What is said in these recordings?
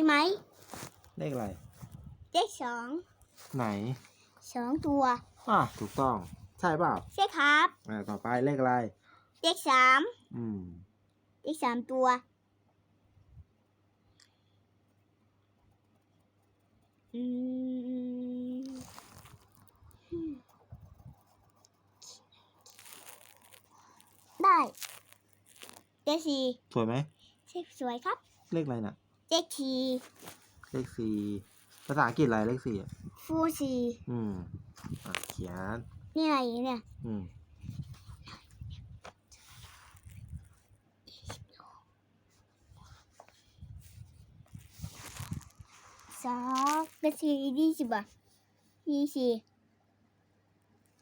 ช่ไหมเลขอะไร เลขสองไหนสองตัวอะถูกต้อง ใช่เปล่าใช่ครับอ่าต่อไปเลขอะไร เลขสามอืม เลขสามตัว อืมได้เลขสี่สวยไหมเลขสวยครับ เลขอะไรน่ะ เลขทีเลขสี่ภาษาอังกฤษอะไรเลขสี่อะฟูสี่อืมอะเขียน นี่อะไรเนี่ย อืมสองเป็นสี่ยี่สิบอะยี่สิบ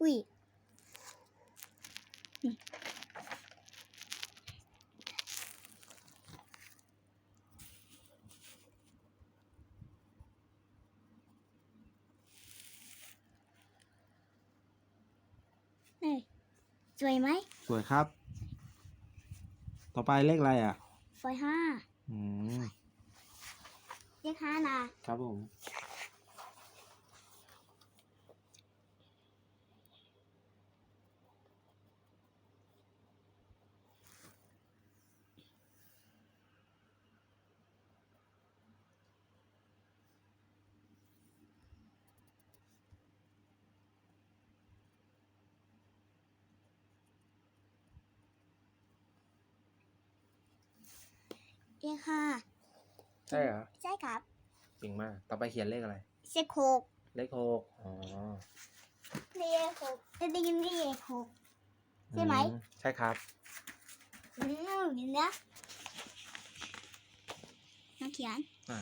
อุ้ย สวยไหมสวยครับ ต่อไปเลขอะไรอะ สวยห้าอืมเลขห้านะครับผม เลขห้าใช่เหรอใช่ครับจริงมาก ต่อไปเขียนเลขอะไร เลขหกเลขหกอ๋อเลขหกจะได้ยินเลขหกใช่ไหม อืใช่ครับ อืมเห็นนะน้องเขียนอะ